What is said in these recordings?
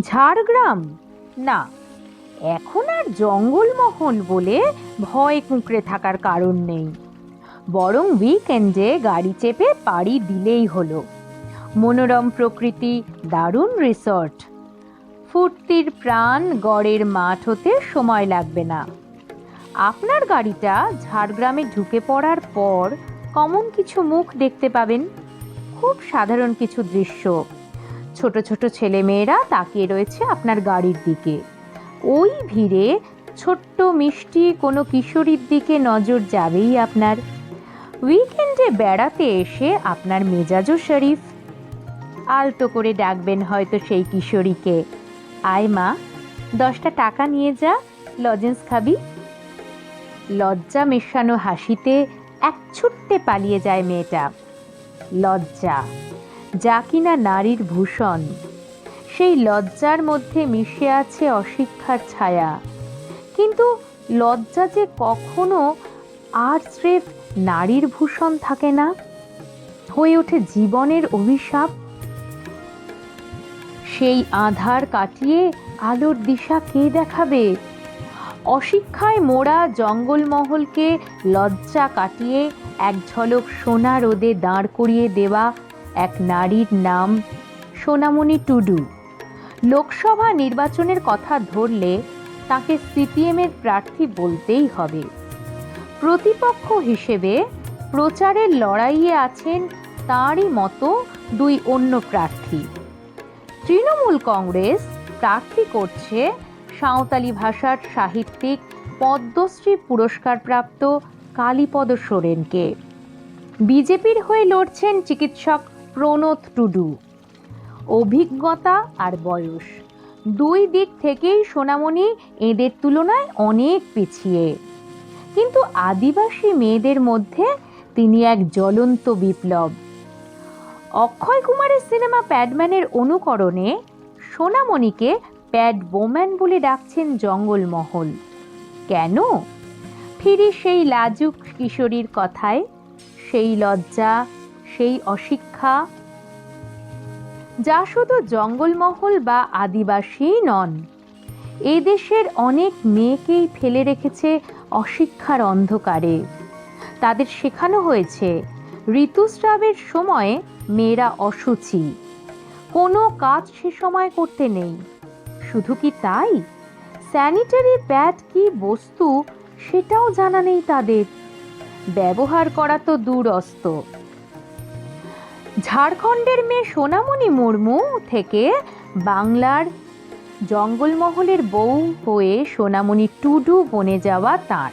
ঝাড়গ্রাম? না, এখন আর জঙ্গলমহল বলে ভয় কুঁকড়ে থাকার কারণ নেই। বরং উইকেন্ডে গাড়ি চেপে পাড়ি দিলেই হলো। মনোরম প্রকৃতি, দারুণ রিসর্ট। ফুর্তির প্রাণ গড়ের মাঠ হতে সময় লাগবে না। আপনার গাড়িটা ঝাড়গ্রামে ঢুকে পড়ার পর কমন কিছু মুখ দেখতে পাবেন। খুব সাধারণ কিছু দৃশ্য। ছোট ছোট ছেলেমেয়েরা তাকিয়ে রয়েছে আপনার গাড়ির দিকে। ওই ভিড়ে ছোট্ট মিষ্টি কোনো কিশোরীর দিকে নজর যাবেই আপনার। উইকেন্ডে বেড়াতে এসে আপনার মেজাজও শরীফ। আলতো করে ডাকবেন হয়তো সেই কিশোরীকে। আয় মা, দশটা টাকা নিয়ে যা, লজেন্স খাবি। লজ্জা মেশানো হাসিতে এক ছুট্টে পালিয়ে যায় মেয়েটা। লজ্জা। যা কিনা নারীর ভূষণ। সেই লজ্জার মধ্যে মিশে আছে অশিক্ষার ছায়া। কিন্তু লজ্জা যে কখনো আর স্রেফ নারীর ভূষণ থাকে না? হয়ে ওঠে জীবনের অভিশাপ। সেই আধার কাটিয়ে আলোর দিশা কে দেখাবে? অশিক্ষায় মোড়া জঙ্গলমহলকে লজ্জা কাটিয়ে এক ঝলক সোনা রোদে দাঁড় করিয়ে দেওয়া এক নারীর নাম সোনামণি টুডু। লোকসভা নির্বাচনের কথা ধরলে তাকে সিপিএমের প্রার্থী বলতেই হবে। প্রতিপক্ষ হিসেবে প্রচারের লড়াইয়ে আছেন তাঁরই মতো দুই অন্য প্রার্থী। তৃণমূল কংগ্রেস প্রার্থী করছে সাঁওতালি ভাষার সাহিত্যিক পদ্মশ্রী পুরস্কারপ্রাপ্ত কালীপদ সোরেনকে। বিজেপির হয়ে লড়ছেন চিকিৎসক প্রণোদ টুডু অভিজ্ঞতা আর বয়স। দুই দিক থেকেই সোনামণি এদের তুলনায় অনেক পিছিয়ে। কিন্তু আদিবাসী মেয়েদের মধ্যে তিনি এক জ্বলন্ত বিপ্লব। অক্ষয় কুমারের সিনেমা প্যাডম্যানের অনুকরণে সোনামণিকে প্যাড বোম্যান বলে ডাকছেন জঙ্গলমহল। কেন? ফিরি সেই লাজুক কিশোরীর কথায়, সেই লজ্জা সেই অশিক্ষা? যা শুধু জঙ্গলমহল বা আদিবাসীই নন এদেশের অনেক মেয়েকেই ফেলে রেখেছে অশিক্ষার অন্ধকারে। তাদের শেখানো হয়েছে, ঋতুস্রাবের সময়ে মেয়েরা অসুচি, কোনো কাজ সে সময় করতে নেই। শুধু কি তাই? স্যানিটারি প্যাড কি বস্তু, সেটাও জানা নেই তাদের। ব্যবহার করা তো দূরস্ত। ঝাড়খণ্ডের মেয়ে সোনামণি মুর্মু থেকে বাংলার জঙ্গলমহলের বউ হয়ে সোনামণি টুডু বনে যাওয়া তাঁর।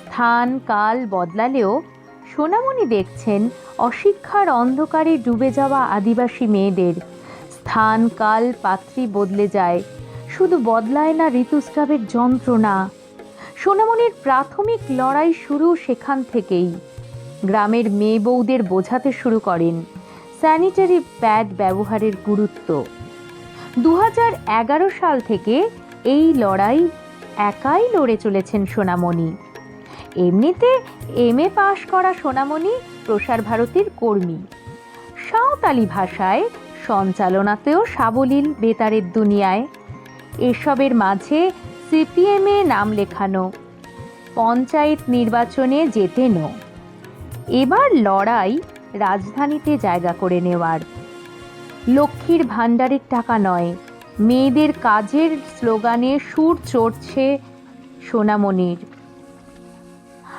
স্থান কাল বদলালেও সোনামণি দেখছেন অশিক্ষার অন্ধকারে ডুবে যাওয়া আদিবাসী মেয়েদের। স্থান কাল পাত্রী বদলে যায়, শুধু বদলায় না ঋতুস্রাবের যন্ত্রণা। সোনামণির প্রাথমিক লড়াই শুরু সেখান থেকেই। গ্রামের মেয়ে বউদের বোঝাতে শুরু করেন। স্যানিটারি প্যাড ব্যবহারের গুরুত্ব। দু সাল থেকে এই লড়াই একাই লড়ে চলেছেন সোনামণি। এমনিতে এম এ পাশ করা সোনামণি প্রসার ভারতীর কর্মী। সাঁওতালি ভাষায় সঞ্চালনাতেও সাবলীল বেতারের দুনিয়ায়। এসবের মাঝে সিপিএমে নাম লেখানো, পঞ্চায়েত নির্বাচনে জেতেনও এবার লড়াই রাজধানীতে জায়গা করে নেওয়ার। লক্ষ্মীর ভাণ্ডারের টাকা নয়, মেয়েদের কাজের স্লোগানে সুর চড়ছে সোনামণির।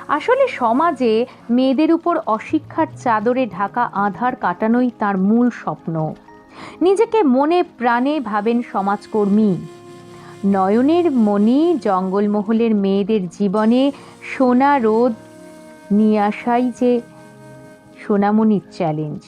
আসলে সমাজে মেয়েদের উপর অশিক্ষার চাদরে ঢাকা আধার কাটানোই তার মূল স্বপ্ন। নিজেকে মনে প্রাণে ভাবেন সমাজকর্মী। নয়নের মণি জঙ্গলমহলের মেয়েদের জীবনে সোনা রোদ নিয়ে আসাই যে সোনামণির চ্যালেঞ্জ